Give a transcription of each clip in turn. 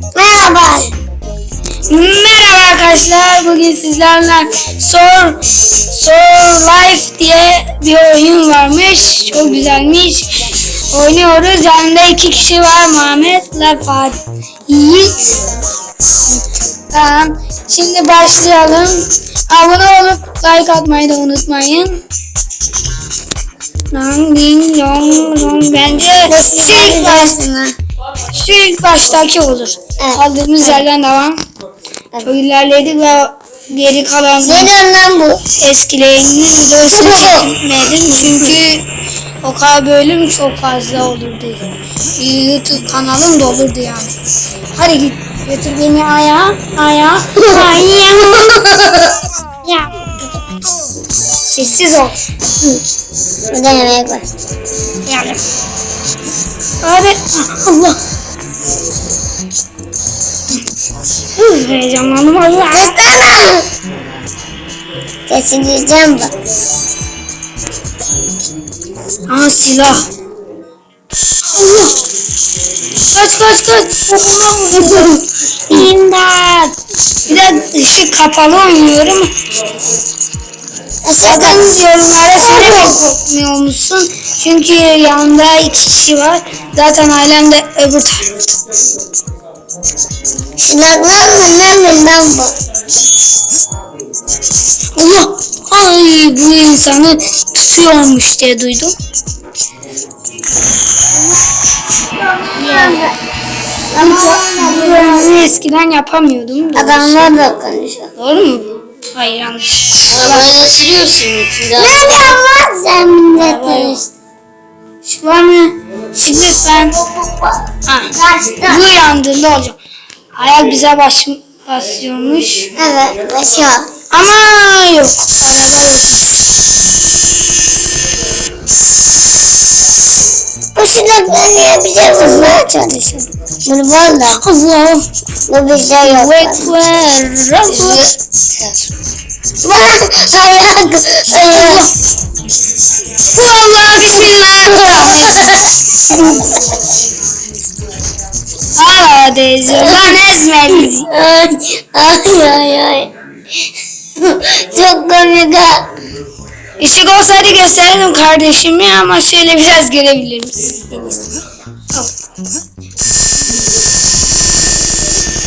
Merhaba. Merhaba arkadaşlar. Bugün sizlerle Sor Sor Life diye bir oyun varmış. Çok güzelmiş. Oynuyoruz. Yanında iki kişi var. Muhammed'le Fatih. Yiğit. Tamam. Şimdi başlayalım. Abone olup like atmayı da unutmayın. Long ding long long bence şu ilk, baş, şu ilk baştaki olur. Evet. Kaldığımız yerden devam. Evet. Çok ilerledik ve geri kalan Neden lan bu? eskilerini videosunu çekmedim çünkü o kadar bölüm çok fazla olurdu. YouTube kanalım da olurdu yani. Hadi git götür beni ayağa, ayağa, ayağa. ya. Sessiz ol. Ne demek var? Yani. Hadi. Allah. Heyecanlandım Allah. Göster Kesileceğim bak. Aa silah. Allah. Kaç kaç kaç. Okula vurdum. İmdat. Bir de ışık kapalı oynuyorum. Sakın yorumlara söyle korkmuyor musun? Çünkü yanımda iki kişi var. Zaten ailem de öbür tarafta. Silahlanma lan lan bu. Allah. Ay bu insanı tutuyormuş diye duydum. Bunu eskiden yapamıyordum. da. Adamlarla konuşuyor. Doğru mu? Hayır yanlış. Arabayla sürüyorsun. Nereden var sen milletin? Şu var mı? Şimdi ben ha, bu yandığında olacak. Hayal bize baş, basıyormuş. Evet, başa. Ama yok. Araba yok. Bu silahları niye bize vurmaya çalışıyor? Bunu valla. Allah. Bu bizde yok. Wait where? Robot. Bak, ayak, ayak. Bismillahirrahmanirrahim. Aa Deyzi lan ezmedi. Ay, ay, ay. Çok komik ha. Işık olsaydı gösterirdim kardeşimi ama şöyle biraz görebilir misiniz?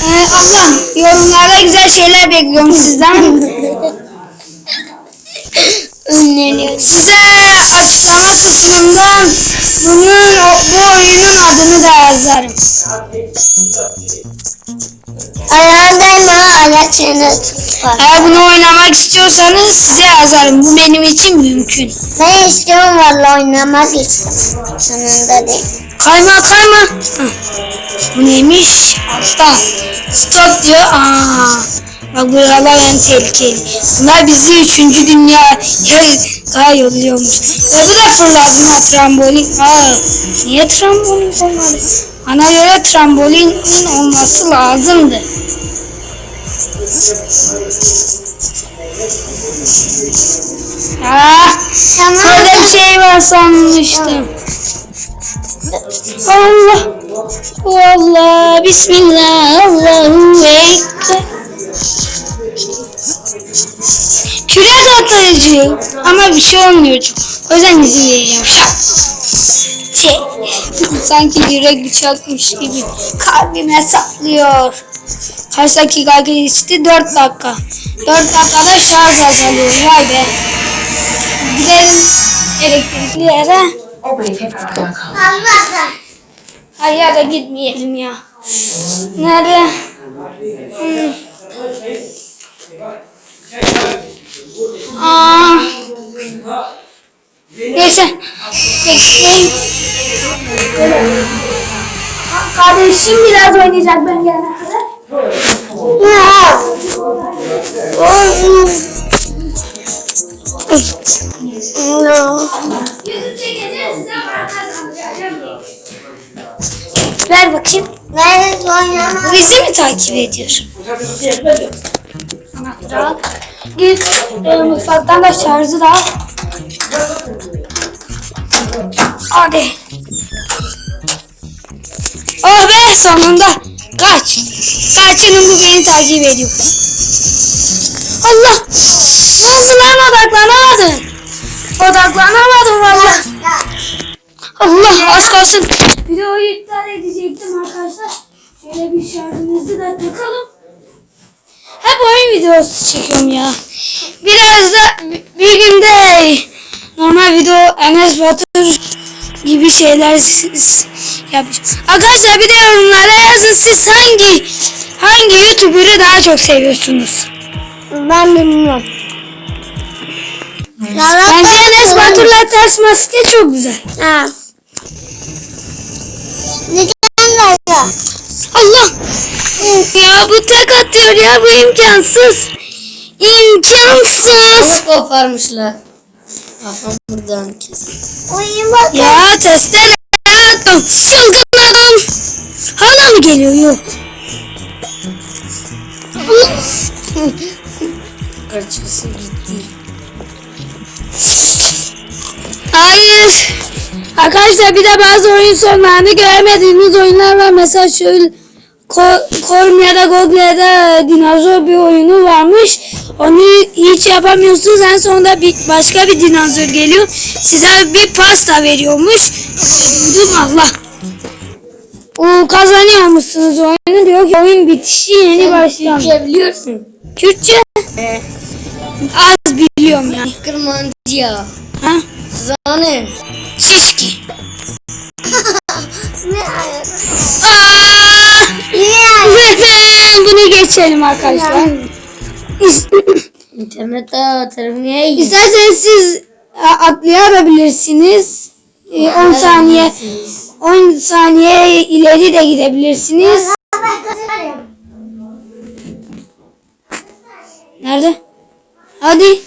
Ee, Allah yorumlarda güzel şeyler bekliyorum sizden. Size açıklama kısmından bunun bu oyunun adını da yazarım. Ayağındayım ha, ayak seni tutar. Eğer bunu oynamak istiyorsanız size yazarım. Bu benim için mümkün. Ben istiyorum valla oynamak için. Sonunda değil. Kayma kayma. Hı. Bu neymiş? Altta. Stop diyor. Aa. Bak buralar en tehlikeli. Bunlar bizi üçüncü dünya ya yolluyormuş. Ve bu da fırladı ha trambolin. Aa, niye trambolin olmadı? Bana göre trambolinin olması lazımdı. Ah, bir şey var sanmıştım. Allah. Allah. Bismillah. Allahu Ekber. Atıcı. Ama bir şey olmuyor çok. O yüzden izin vereceğim. Şey. Sanki yürek bıçakmış gibi. Kalbime saplıyor. Kaç dakika geçti? 4 dakika. 4 dakikada şarj azalıyor. Vay be. Gidelim elektrikli yere. Ya da gitmeyelim ya. Nerede? Hmm. Aa. Neyse. Bekleyin. Kardeşim biraz oynayacak ben gelene kadar. Ya. Ver bakayım. Nerede oynamak? Bu bizi mi takip ediyor? Anahtarı al. Git e, mutfaktan da şarjı da al. Hadi. Oh be sonunda. Kaç. Kaçının bu beni takip ediyor. Allah. Nasıl lan odaklanamadım. Odaklanamadım valla. Allah az kalsın. Videoyu iptal edecektim arkadaşlar. Şöyle bir şarjımızı da takalım. Hep oyun videosu çekiyorum ya. Biraz da bir günde normal video Enes Batur gibi şeyler yapacağım. Arkadaşlar bir de yorumlara yazın siz hangi hangi YouTuber'ı daha çok seviyorsunuz? Ben bilmiyorum. Bence Enes Batur'la ters maske çok güzel. Ha. Neden böyle? Allah! Ya bu tek atıyor ya bu imkansız. İmkansız. Onu koparmışlar. Kafam buradan. Uyumak. Ya testere attım. Çılgınladım. Hala mı geliyor? Yok. Kaçısı gitti. Hayır. Arkadaşlar bir de bazı oyun sonlarını göremediğimiz oyunlar var. Mesela şöyle Ko- Kormya'da Google'da dinozor bir oyunu varmış. Onu hiç yapamıyorsunuz. En sonunda bir başka bir dinozor geliyor. Size bir pasta veriyormuş. Duydum Allah. O kazanıyormuşsunuz oyunu diyor ki oyun bitişi yeni başlıyor. Türkçe biliyorsun. Kürtçe He. az biliyorum yani. Kırmancıya. Ha? Zane. Şişki. Ne? Aa! Bunu geçelim arkadaşlar. İnternette atarım niye iyi? İsterseniz siz atlayabilirsiniz. E, 10 saniye 10 saniye ileri de gidebilirsiniz. Nerede? Hadi.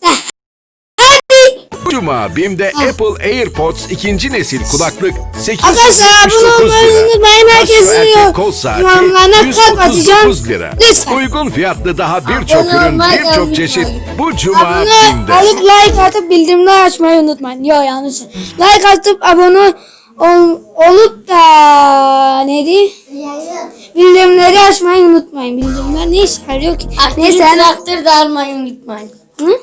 Heh. Hadi. Cuma BİM'de Apple AirPods ikinci nesil kulaklık Arkadaşlar abone 879 olmayı lira. unutmayın. Herkesin Kaşlı erkek yok. kol saati Yorumlarına kalp atacağım. 139 lira. Lütfen. Uygun fiyatlı daha birçok Abone ürün olmayı birçok unutmayın. çeşit bu Cuma Abone BİM'de. olup like atıp bildirimleri açmayı unutmayın. Yok yanlış. Like atıp abone ol, olup da neydi? Bildirimleri açmayı unutmayın. Bildirimler ne işe yarıyor ki? Akil Neyse. almayı unutmayın. Hı?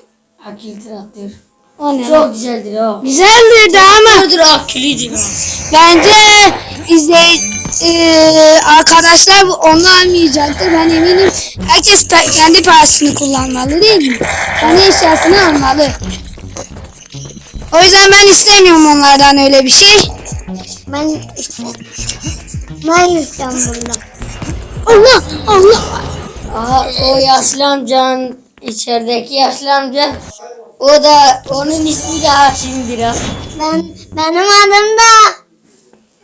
Akil traktör. O ne? Çok güzeldir o. Güzeldir de ama akilidir o. bence izley eee, arkadaşlar bu- onu almayacaktır. Ben eminim herkes pe- kendi parasını kullanmalı değil mi? Kendi eşyasını almalı. O yüzden ben istemiyorum onlardan öyle bir şey. Ben ben yiyeceğim burada. Allah Allah. Aha o yaşlı amcanın içerideki yaşlı amca o da onun ismi de Haşim'dir ha. Ben benim adım da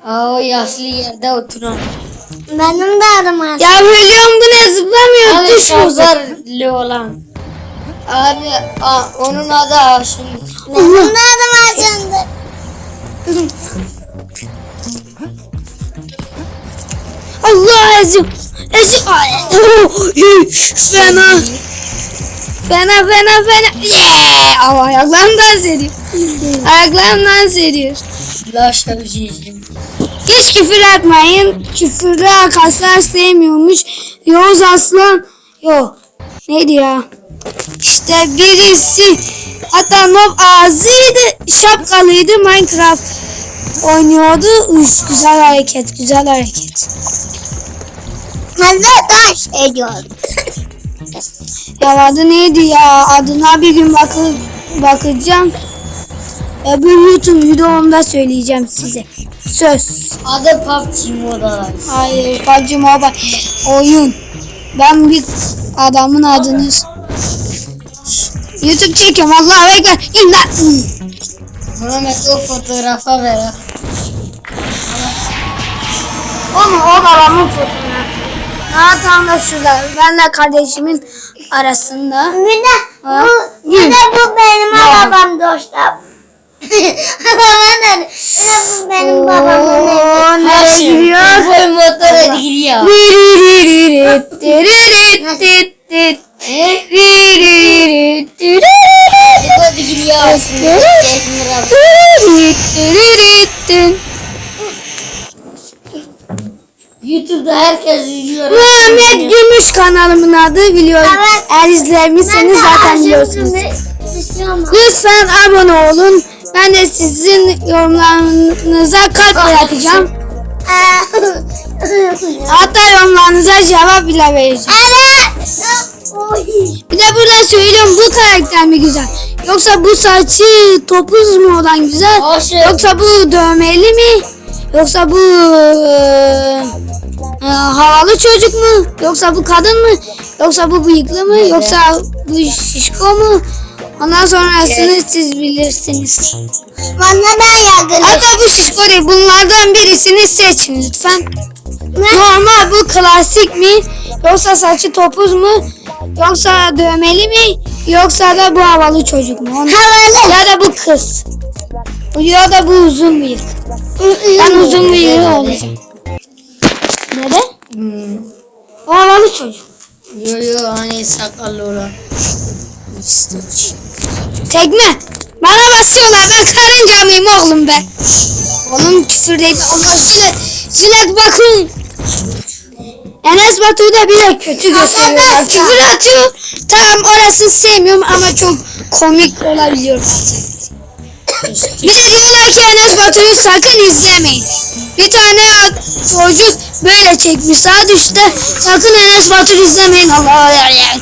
Aa, o yaşlı yerde oturan. benim de adım Hasan. Ya biliyorum bu ne zıplamıyor Abi düş şoförlü olan. Abi a, onun adı Haşim. Benim de adım Hasan'dır. Allah ezim. Ezim. Ay, oh, Fena. Fena fena fena. Yeah! Ama ayaklarım dans ediyor. Ayaklarım dans ediyor. Laş abicim. Hiç küfür etmeyin. Küfürde arkadaşlar sevmiyormuş. Yavuz Aslan. Yo. Neydi ya? İşte birisi hatta Nob ağzıydı şapkalıydı Minecraft oynuyordu. Üf, güzel hareket güzel hareket. De taş ediyorum. Ya adı neydi ya? Adına bir gün bakı bakacağım. Öbür YouTube videomda söyleyeceğim size. Söz. Adı PUBG Modalar. Hayır, PUBG Mobile oyun. Ben bir adamın adını YouTube çekiyorum. Allahu ekber. İmdat. Muhammed o fotoğrafa ver ha. O babamın fotoğrafı. Ha tam da şurada. Benle kardeşimin arasında. Ha? bu, de bu benim arabam dostum. Baba ne? Bir de bu benim babamın evi. Nereye Haşim. gidiyor? Bu motora gidiyor. Hadi gidiyor. Keyfini rab- YouTube Burada herkes izliyor. Muhammed Gümüş kanalımın adı biliyorum. Evet. Eğer izlemişseniz zaten biliyorsunuz. Lütfen abone olun. Ben de sizin yorumlarınıza kalp bırakacağım. Hatta yorumlarınıza cevap bile vereceğim. Bir de burada söylüyorum bu karakter mi güzel? Yoksa bu saçı topuz mu olan güzel? Yoksa bu dövmeli mi? Yoksa bu eee, havalı çocuk mu? Yoksa bu kadın mı? Yoksa bu bıyıklı mı? Yoksa bu şişko mu? Ondan sonrasını siz bilirsiniz. Bana da yakın. Hatta bu şişko değil. Bunlardan birisini seçin lütfen. Normal bu klasik mi? Yoksa saçı topuz mu? Yoksa dövmeli mi? Yoksa da bu havalı çocuk mu? Onu- Havalı. Ya da bu kız. Ya da bu uzun bıyık. Ben uzun bıyığı olacağım. Neden? Hmm. O havalı çocuk. Yo yo hani sakallı olan. Tekme. Bana basıyorlar. Ben karınca mıyım oğlum ben? Oğlum küfür değil. Allah jilet. Jilet bakın. Enes Batur'u da bile kötü gösteriyorlar. Küfür atıyor. Tamam orasını sevmiyorum ama çok komik olabiliyor bazen. Bir de diyorlar ki Enes Batur'u sakın izlemeyin. Bir tane çocuk böyle çekmiş sağ düştü. Sakın Enes Batur izlemeyin. Allah yani.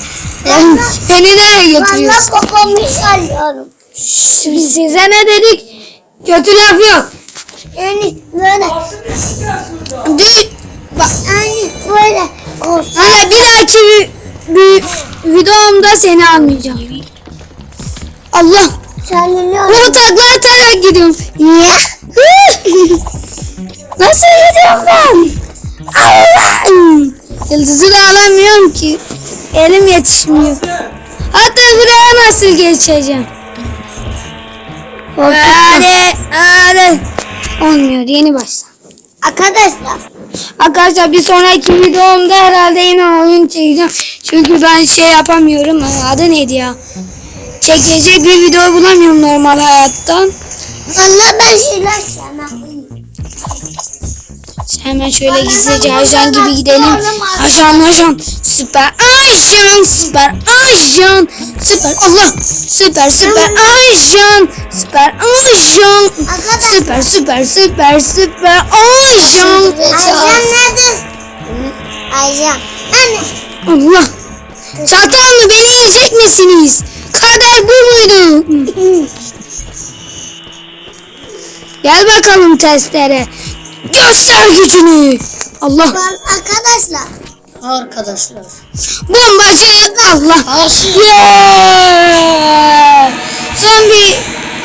Beni nereye götürüyorsun? Bana kokomu alıyorum. Biz size ne dedik? Kötü laf yok. Yani böyle. Dü bak, Yani böyle. Ana bir dahaki videomda seni almayacağım. Allah. Söylüyorum. Bu takla atarak gidiyorum. Ya. Nasıl gidiyorum ben? Allah. Yıldızı da alamıyorum ki. Elim yetişmiyor. Hatta buraya nasıl geçeceğim? Hadi, hadi. Olmuyor. Yeni başla. Arkadaşlar. Arkadaşlar bir sonraki videomda herhalde yine oyun çekeceğim. Çünkü ben şey yapamıyorum. Adı neydi ya? Çekecek bir video bulamıyorum normal hayattan. Allah ben şeyler sana. Hemen şöyle gizlice ajan gibi gidelim. Ajan ajan. Süper ajan. Süper ajan. Süper Allah. Süper süper ajan. Süper ajan. Süper süper süper süper ajan. Ayşem nerede? Ayşem. Anne. Allah. Çatallı beni yiyecek misiniz? Kader bu muydu? Gel bakalım testere. Göster gücünü. Allah. Arkadaşlar. Arkadaşlar. Bombacı Allah. Yeah! Son bir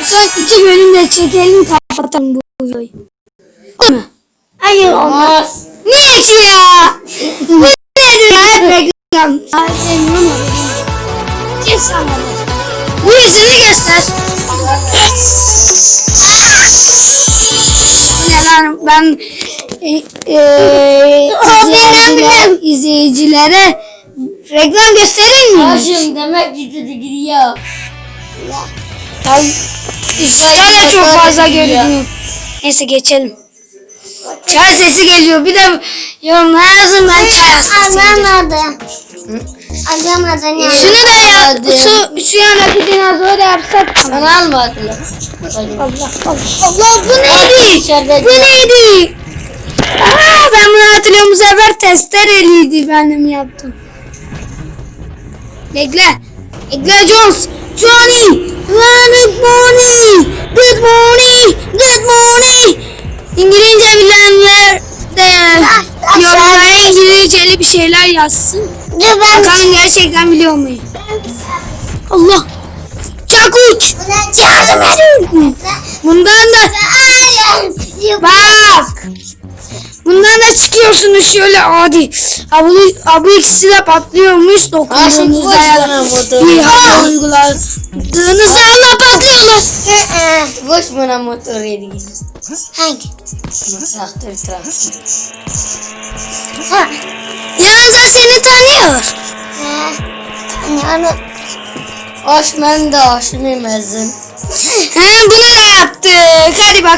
son iki bölümde çekelim kapatalım bu videoyu. Olur mu? Hayır Olmaz. Ne ki ya? Bu nedir ya? Hep reklam. Kes sana. Bu yüzünü göster. Bu ne lan? Ben e, e, izleyicilere, izleyicilere reklam göstereyim mi? Aşığım demek ki dedi gidiyor. Ay, ışıklar da çok fazla görünüyor. Neyse geçelim. Çay sesi geliyor. Bir de yorumlara yazın ben çay sesi geliyor. Alamadı yani. Şunu da ya, şu, şu yanındaki dinozoru da yapsak tamam. Bana almadılar. Allah Allah. Allah bu neydi? Bu neydi? Aa, ben bunu hatırlıyorum bu sefer testereliydi benim yaptım. Bekle. Bekle Jones. Johnny. Good morning. Good morning. Good morning. İngilizce bilenler de yorumlara İngilizceli bir şeyler yazsın. Dur ben Bakalım gerçekten biliyor muyum? Allah. Çakuç. Yardım edin. Bundan da. Bak. Bundan da çıkıyorsunuz şöyle adi. Abu, abu ikisi de patlıyormuş dokunduğunuzda ya uyguladığınızda Allah patlıyorlar. Boş bana motor yedi. Hangi? Traktör traktör. Ha. Yanında seni tanıyor. Ha. Yani Hoş ben de hoşunu mezun. He bunu yaptık. Hadi bakalım.